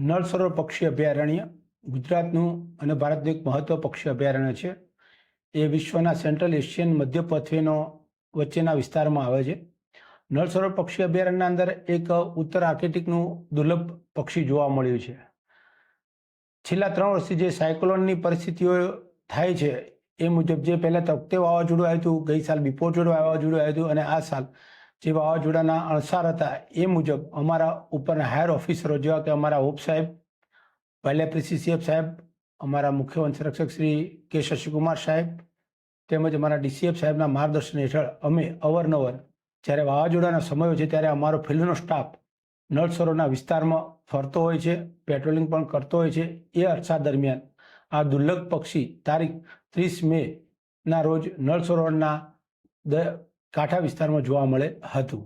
નળ સરોવર પક્ષી અભયારણ્ય, ગુજરાતનું અને ભારતનું એક મહત્વ પક્ષી અભયારણ્ય છે. એ વિશ્વના સેન્ટ્રલ એશિયન મધ્ય પથ્વીનો વચ્ચેના વિસ્તારમાં આવે છે. નળ સરોવર પક્ષી અભયારણ્યના અંદર એક ઉત્તર આર્કેટિકનું દુર્લભ પક્ષી જોવા મળ્યું છે. છેલ્લા ત્રણ વર્ષથી જે સાયક્લોનની પરિસ્થિતિઓ થાય છે, એ મુજબ જે પહેલાં તકતે વાવાઝોડું આવ્યું હતું, ગઈ સાલ બિપોર જોડે વાવાઝોડું આવ્યું હતું અને આ સાલ જે વાવાઝોડાના અણસાર હતા એ મુજબ અમારા ઉપરના હાયર ઓફિસરો જેવા કે અમારા હોપ સાહેબ વાઇલ્ડ સીસીએફ સાહેબ, અમારા મુખ્ય વન સંરક્ષક શ્રી કે શશિકુમાર સાહેબ તેમજ અમારા ડીસીએફ સાહેબના માર્ગદર્શન હેઠળ અમે અવારનવાર જ્યારે વાવાઝોડાના સમયો છે ત્યારે અમારો ફિલ્ડનો સ્ટાફ નળ સરોવરના વિસ્તારમાં ફરતો હોય છે પેટ્રોલિંગ પણ કરતો હોય છે. એ અરસા દરમિયાન આ દુર્લભ પક્ષી તારીખ ત્રીસ મેના રોજ નળ સરોવરના કાંઠા વિસ્તારમાં જોવા મળે હતું.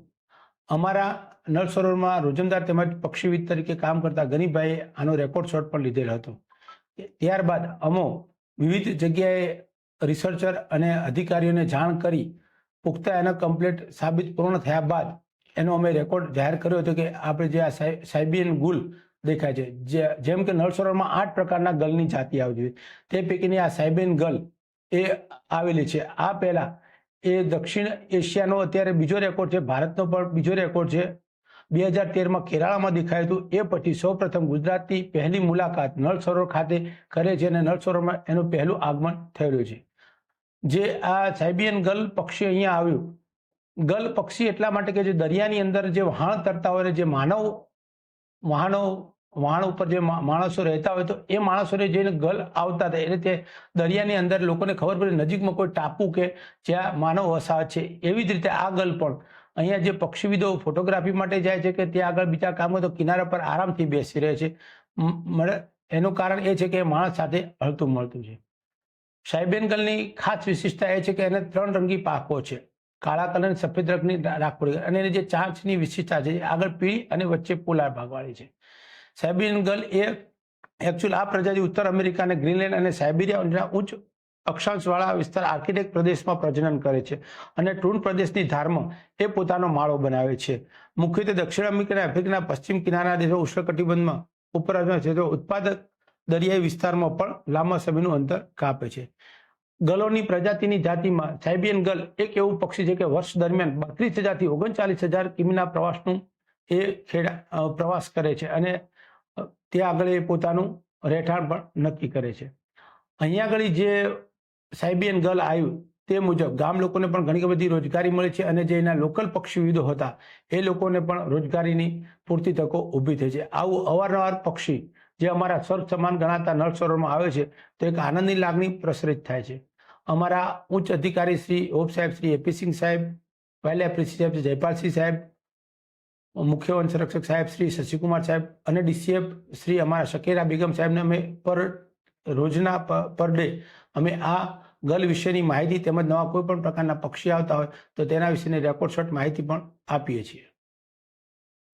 અમારા નળ સરોવરમાં રોજમદાર તેમજ પક્ષીવિદ તરીકે કામ કરતા ગનીભાઈએ આનો રેકોર્ડ શોટ પણ લીધેલ હતો. ત્યારબાદ અમો વિવિધ જગ્યાએ રિસર્ચર અને અધિકારીઓને જાણ કરી પુખ્તા એના કમ્પ્લીટ સાબિત પૂર્ણ થયા બાદ એનો અમે રેકોર્ડ જાહેર કર્યો હતો કે આપણે જે આ સાયબિયન ગુલ દેખાય છે જેમ કે નળ સરોવરમાં આઠ પ્રકારના ગલની જાતિ આવતી હોય તે પૈકીની આ સાયબિયન ગલ એ આવેલી છે. આ પહેલા એ દક્ષિણ એશિયાનો અત્યારે બીજો રેકોર્ડ છે, ભારતનો પણ બીજો રેકોર્ડ છે. બે હજાર તેરમાં કેરાળામાં દેખાયું હતું. એ પછી સૌપ્રથમ ગુજરાતની પહેલી મુલાકાત નળ સરોવર ખાતે કરે છે અને નળ સરોવરમાં એનું પહેલું આગમન થયેલું છે. જે આ સાયબિયન ગલ પક્ષી અહીંયા આવ્યું. ગલ પક્ષી એટલા માટે કે જે દરિયાની અંદર જે વહાણ તરતા હોય જે માનવ વહાણો વહાણ ઉપર જે માણસો રહેતા હોય તો એ માણસોને જઈને ગલ આવતા હતા. એટલે તે દરિયાની અંદર લોકોને ખબર પડી નજીકમાં કોઈ ટાપુ કે જ્યાં માનવ વસાહત છે. એવી જ રીતે આ ગલ પણ. અહીંયા જે પક્ષીવિદો ફોટોગ્રાફી માટે જાય છે કે ત્યાં આગળ બીજા કામો તો કિનારા પર આરામથી બેસી રહે છે. એનું કારણ એ છે કે માણસ સાથે હળતું મળતું છે. સાયબેન ગલની ખાસ વિશેષતા એ છે કે એને ત્રણ રંગી પાકો છે. કાળા કલર સફેદ રંગની રાખપોડી અને એની જે ચાંચની વિશેષતા છે આગળ પીળી અને વચ્ચે પોલાર ભાગવાળી છે. સાયબેરિયન ગર્લ એ એકચ્યુઅલ આ પ્રજાતિ ઉત્તર અમેરિકા અને ગ્રીનલેન્ડ અને સાયબેરિયાના ઉચ્ચ અક્ષાંશવાળા વિસ્તાર આર્કિટેક પ્રદેશમાં પ્રજનન કરે છે અને ટૂન પ્રદેશની ધારમાં એ પોતાનો માળો બનાવે છે. મુખ્યત્વે દક્ષિણ અમેરિકા અને આફ્રિકાના પશ્ચિમ કિનારાના દેશો ઉષ્ણકટિબંધમાં ઉપર છે તો ઉત્પાદક દરિયાઈ વિસ્તારમાં પણ લાંબા સમયનું અંતર કાપે છે. ગલોની પ્રજાતિની જાતિમાં સાયબિયન ગલ એક એવું પક્ષી છે કે વર્ષ દરમિયાન બત્રીસ હજારથી ઓગણચાલીસ હજાર કિમીના પ્રવાસનું એ ખેડા પ્રવાસ કરે છે અને ત્યાં આગળ એ પોતાનું રહેઠાણ પણ નક્કી કરે છે. અહીંયા આગળ જે સાયબિયન ગર્લ આવ્યું તે મુજબ ગામ લોકોને પણ ઘણી બધી રોજગારી મળે છે અને જે એના લોકલ પક્ષીવિદો હતા, એ લોકોને પણ રોજગારીની પૂરતી તકો ઊભી થઈ છે. આવું અવારનવાર પક્ષી જે અમારા સર્વ સમાન ગણાતા નળ સરોવરમાં આવે છે, તો એક આનંદની લાગણી પ્રસરિત થાય છે. અમારા ઉચ્ચ અધિકારી શ્રી, ઓપ સાહેબ શ્રી એપી સિંહ સાહેબ, વાઇલ્ડ લાઇફ સાહેબ જયપાલસિંહ સાહેબ મુખ્ય વન સંરક્ષક સાહેબ શ્રી શશિકુમાર સાહેબ અને ડીસીએફ શ્રી અમારા શકેરા બેગમ સાહેબને અમે પર રોજના પર ડે અમે આ ગલ વિશેની માહિતી તેમજ નવા કોઈ પણ પ્રકારના પક્ષી આવતા હોય તો તેના વિશેની રેકોર્ડ શોટ માહિતી પણ આપીએ છીએ.